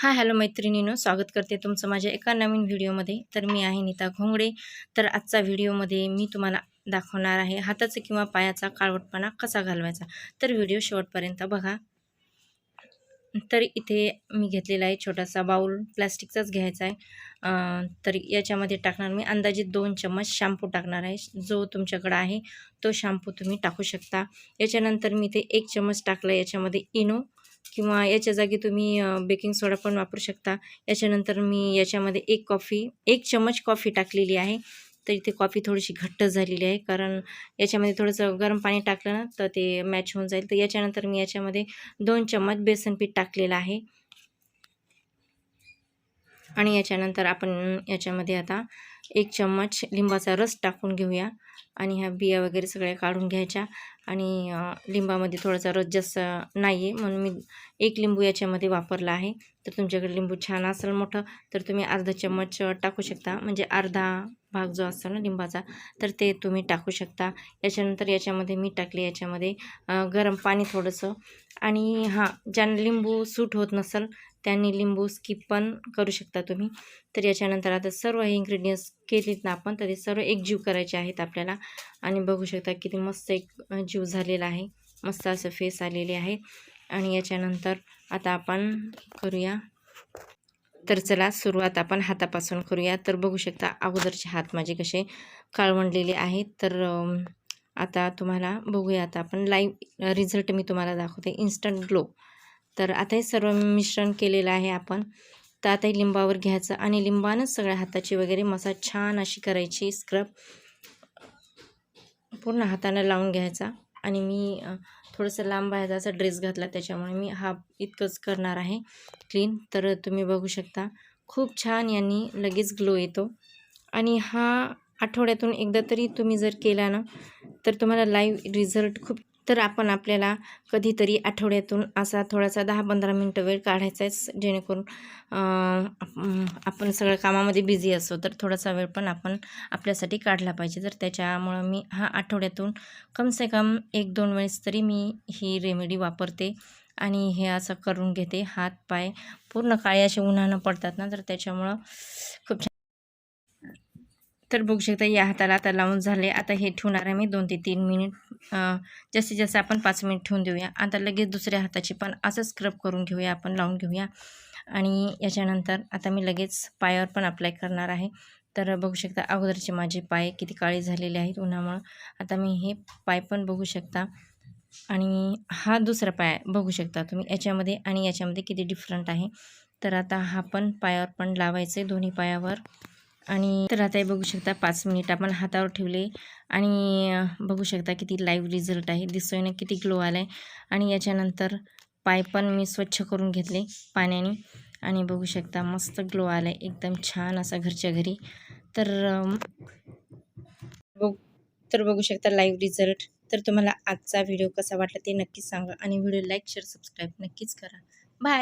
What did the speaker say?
Hi hello मैत्रिणीनो स्वागत करते तुमचं माझ्या एका नवीन व्हिडिओमध्ये. तर मी आहे नीता घोंगडे. तर आजचा व्हिडिओमध्ये मी तुम्हाला दाखवणार आहे हाताचा किंवा पायाचा काळवटपणा कसा घालवायचा. तर व्हिडिओ शेवटपर्यंत बघा. तर इथे मी घेतलेला आहे छोटासा बाऊल प्लॅस्टिकचाच घ्यायचा आहे. तर याच्यामध्ये टाकणार मी अंदाजे दोन चम्मच शॅम्पू टाकणार आहे. जो तुमच्याकडं आहे तो शॅम्पू तुम्ही टाकू शकता. याच्यानंतर मी इथे एक चम्मच टाकला याच्यामध्ये इनो. किंवा याच्या जागी तुम्ही बेकिंग सोडा पण वापरू शकता. याच्यानंतर मी याच्यामध्ये एक कॉफी एक चम्मच कॉफी टाकलेली आहे. तर इथे कॉफी थोडीशी घट्ट झालेली आहे. कारण याच्यामध्ये थोडंसं गरम पाणी टाकलं ना तर ते मॅच होऊन जाईल. तर याच्यानंतर मी याच्यामध्ये दोन चम्मच बेसन पीठ टाकलेलं आहे. आणि याच्यानंतर आपण याच्यामध्ये आता एक चम्मच लिंबाचा रस टाकून घेऊया. आणि ह्या बिया वगैरे सगळ्या काढून घ्यायच्या. आणि लिंबामध्ये थोडासा रस जास्त नाही आहे म्हणून मी एक लिंबू याच्यामध्ये वापरला आहे. तर तुमच्याकडे लिंबू छान असेल मोठं तर तुम्ही अर्धा चम्मच टाकू शकता. म्हणजे अर्धा भाग जो असतो ना लिंबाचा तर ते तुम्ही टाकू शकता. याच्यानंतर याच्यामध्ये मी टाकले याच्यामध्ये गरम पाणी थोडंसं. आणि हां ज्यांना लिंबू सूट होत नसेल त्यांनी लिंबू स्किप पण करू शकता तुम्ही. तर याच्यानंतर आता सर्व हे इन्ग्रेडियंट्स केलीत ना आपण तर ते सर्व एकजीव करायचे आहेत आपल्याला. आणि बघू शकता किती मस्त एक जीव झालेला आहे. मस्त असं फेस आलेले आहे. आणि याच्यानंतर आता आपण करूया. तर चला सुरुवात आपण हातापासून करूया. तर बघू शकता अगोदरचे हात माझे कसे काळवंडलेले आहेत. तर आता तुम्हाला बघूया. आता आपण लाईव्ह रिझल्ट मी तुम्हाला दाखवते. इन्स्टंट ग्लो तर आता हे सर्व मिश्रण केलेलं आहे आपण. तर आता हे लिंबावर घ्यायचं आणि लिंबानंच सगळ्या हाताची वगैरे मसाज छान अशी करायची स्क्रब पूर्ण हातानं लावून घ्यायचा. आणि मी थोडंसं लांब आहे असा ड्रेस घातला त्याच्यामुळे मी हा इतकंच करणार आहे. क्लीन तर तुम्ही बघू शकता. खूप छान यांनी लगेच ग्लो येतो. आणि हा आठवड्यातून एकदा तरी तुम्ही जर केला ना तर तुम्हाला लाईव्ह रिझल्ट खूप तर आपण आपल्याला कधीतरी आठवड्यातून असा थोडासा दहा पंधरा मिनटं वेळ काढायचा आहे जेणेकरून आपण सगळ्या कामामध्ये बिझी असो तर थोडासा वेळ पण आपण आपल्यासाठी काढला पाहिजे. तर त्याच्यामुळं मी हा आठवड्यातून कमसे कम एक दोन वेळेस तरी मी ही रेमेडी वापरते आणि हे असं करून घेते. हात पाय पूर्ण काळे असे उन्हानं पडतात ना तर त्याच्यामुळं खूप छान. तर बघू शकता या हाताला आता लावून झाले. आता हे ठेवणार आहे मी दोन ते तीन मिनिट जास्तीत जास्त आपण पाच मिनिट ठेवून देऊया. आता लगेच दुसऱ्या हाताची पण असं स्क्रब करून घेऊया आपण लावून घेऊया. आणि याच्यानंतर आता मी लगेच पायावर पण अप्लाय करणार आहे. तर बघू शकता अगोदरचे माझे पाय किती काळे झालेले आहेत उन्हामुळं. आता मी हे पाय पण बघू शकता. आणि हा दुसरा पाय बघू शकता तुम्ही याच्यामध्ये आणि याच्यामध्ये किती डिफरंट आहे. तर आता हा पण पायावर पण लावायचं आहे दोन्ही पायावर. आणि तर आता हे बघू शकता पाच मिनिट आपण हातावर ठेवले. आणि बघू शकता किती लाईव्ह रिझल्ट आहे. दिसतोय ना किती ग्लो आला आहे आणि याच्यानंतर पाय पण मी स्वच्छ करून घेतले पाण्याने. आणि बघू शकता मस्त ग्लो आला आहे एकदम छान असा घरच्या घरी. तर बघ तर बघू शकता लाईव्ह रिझल्ट तर तुम्हाला आजचा व्हिडिओ कसा वाटला ते नक्कीच सांगा. आणि व्हिडिओ लाईक शेअर सबस्क्राईब नक्कीच करा. बाय